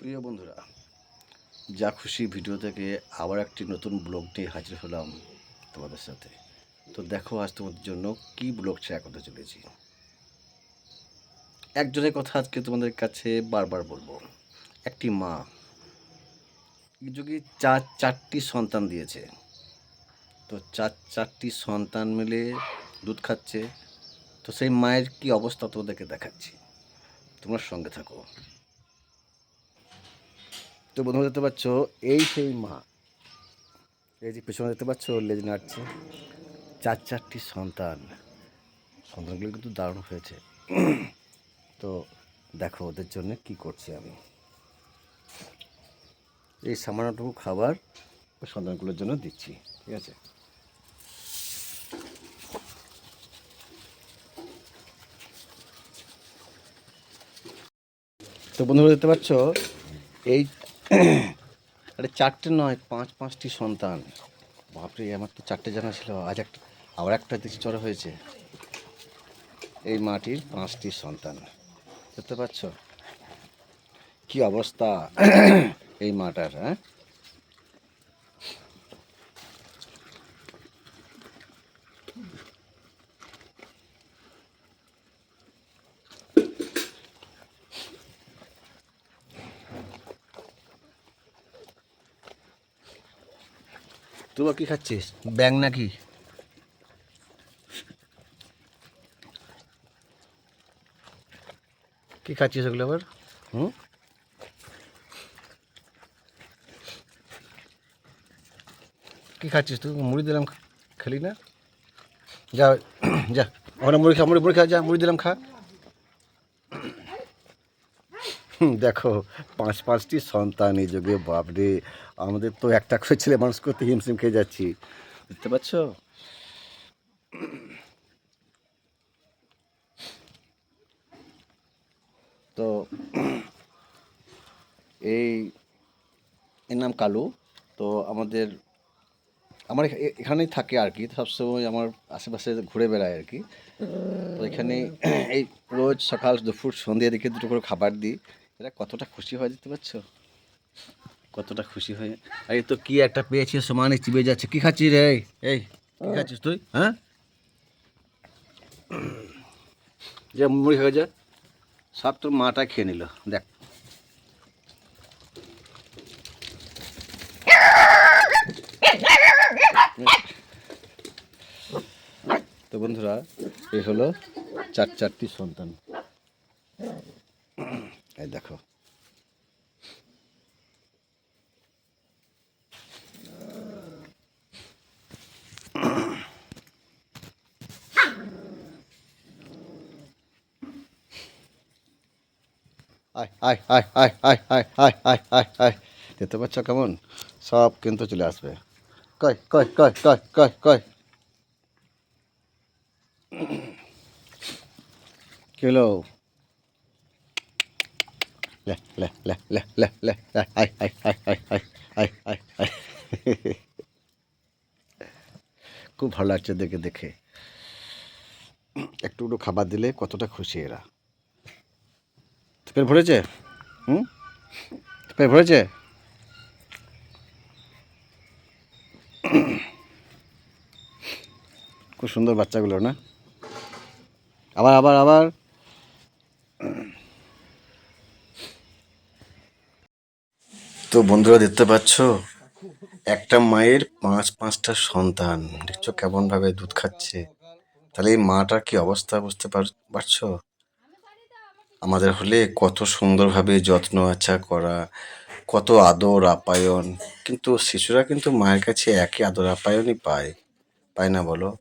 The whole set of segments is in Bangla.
প্রিয় বন্ধুরা, যা খুশি ভিডিও থেকে আবার একটি নতুন ব্লগ নিয়ে হাজির হলাম তোমাদের সাথে। তো দেখো, আজ তোমাদের জন্য কি ব্লগ শেয়ার করতে চলেছি। একজনের কথা আজকে তোমাদের কাছে বারবার বলব। একটি মা যুগে চার চারটি সন্তান দিয়েছে। তো চার চারটি সন্তান মিলে দুধ খাচ্ছে। তো সেই মায়ের কি অবস্থা তোমাদেরকে দেখাচ্ছি। তোমরা সঙ্গে থাকো। তো বন্ধুরা দেখতে পাচ্ছ, এই সেই মা। এই যে পেছনে দেখতে পাচ্ছ, লেজ নাড়ছে। চার চারটি সন্তান। সন্তানগুলো কিন্তু দারুণ হয়েছে। তো দেখো ওদের জন্য কি করছি আমি। এই সামান্যটুকু খাবার সন্তানগুলোর জন্য দিচ্ছি, ঠিক আছে? তো বন্ধুরা দেখতে পাচ্ছ, এই আরে চারটে নয়, পাঁচ পাঁচটি সন্তান। বাপরে, আমার তো চারটে জানা ছিল। আজ একটা, আবার একটা দেখছি চড়া হয়েছে। এই মাটির পাঁচটি সন্তান। দেখতে পাচ্ছ? কি অবস্থা? এই মাটার হ্যাঁ? তুই কি খাচ্ছিস? ব্যাং নাকি? কি খাচ্ছিস ওগুলো আবার? হুম? কি খাচ্ছিস তুই? মুড়ি দিলাম খেলি না? যা যা। ওখানে মুড়ি খা, মুড়ি মুড়ি খা, যা, মুড়ি দিলাম, খা হুম, দেখো, পাঁচ পাঁচটি সন্তান এই যুগে, বাপরে। আমাদের তো একটা করে ছেলে মানুষ করতে হিমশিম খেয়ে যাচ্ছি। বুঝতে পারছ তো, এই, এর নাম কালু। তো আমাদের, আমার এখানেই থাকে আর কি। সবসময় আমার আশেপাশে ঘুরে বেড়ায় আর কি। তো এখানে এই রোজ সকাল দুপুর সন্ধ্যে দিকে দুটো করে খাবার দিই। এরা কতটা খুশি হয় দেখতে পাচ্ছ? কতটা খুশি হয়ে। এই তো কি একটা পেয়েছি সমানে চিবে যাচ্ছে। কি খাচ্ছিস রে? এই? এই কি খাচ্ছিস তুই? হ্যাঁ? যে মুড়ি হয়ে যা। সব তোর মাটা খেয়ে নিল। দেখ। তো বন্ধুরা এই হলো চার চারটি সন্তান। দেখো আয় আয় আয় আয় আয় আয় আয় আয় আয় আয় দেখতে পাচ্ছ কেমন সব কিন্তু চলে আসবে কয় কয় কয় কয় কয় কয় কি হলো লে লে লে লে লে লে খুব ভালো লাগছে দেখে দেখে। একটু একটু খাবার দিলে কতটা খুশি এরা। পেট ভরেছে? হুম? পেট ভরেছে? খুব সুন্দর বাচ্চাগুলো, না? আবার আবার আবার। তো বন্ধুরা দেখতে পাচ্ছ? একটা মায়ের পাঁচ পাঁচটা সন্তান। দেখছ কেমন ভাবে দুধ খাচ্ছে? তাহলে এই মাটার কি অবস্থা বুঝতে পার- পারছ? আমাদের হলে কত সুন্দরভাবে যত্ন আচ্ছা করা, কত আদর আপ্যায়ন। কিন্তু শিশুরা কিন্তু মায়ের কাছে একই আদর আপ্যায়নই পায়। পায় না বলো?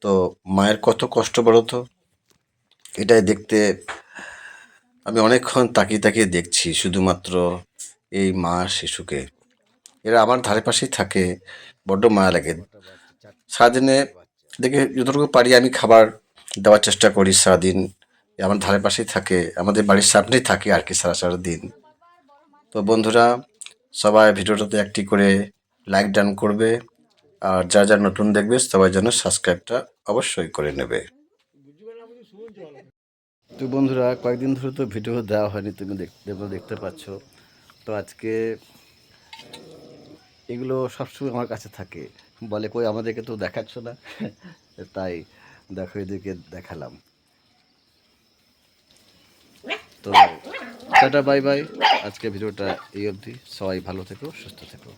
তো মায়ের কত কষ্ট বলো তো? এটাই দেখতে আমি অনেকক্ষণ তাকিয়ে তাকিয়ে দেখছি, শুধুমাত্র এই মা শিশুকে। এরা আমার ধারে পাশেই থাকে, বড্ড মায়া লাগে। সারাদিনে দেখে যতটুকু পারি আমি খাবার দেওয়ার চেষ্টা করি সারাদিন। আমার ধারে পাশেই থাকে, আমাদের বাড়ির সামনেই থাকে আর কি সারা সারা দিন তো বন্ধুরা, সবাই ভিডিওটাতে একটি করে লাইক ডান করবে। আর যা যা নতুন দেখবে, সবাই যেন সাবস্ক্রাইবটা অবশ্যই করে নেবে। তো বন্ধুরা, কয়েকদিন ধরে তো ভিডিও দেওয়া হয়নি, তুমি দেখতে দেখতে পাচ্ছ। তো আজকে এগুলো সবসময় আমার কাছে থাকে। বলে, কই, আমাদেরকে তো দেখাচ্ছ না? তাই দেখো, এদেরকে দেখালাম। তো টাটা, বাই বাই। আজকে ভিডিওটা এই অবধি। সবাই ভালো থেকো, সুস্থ থেকো।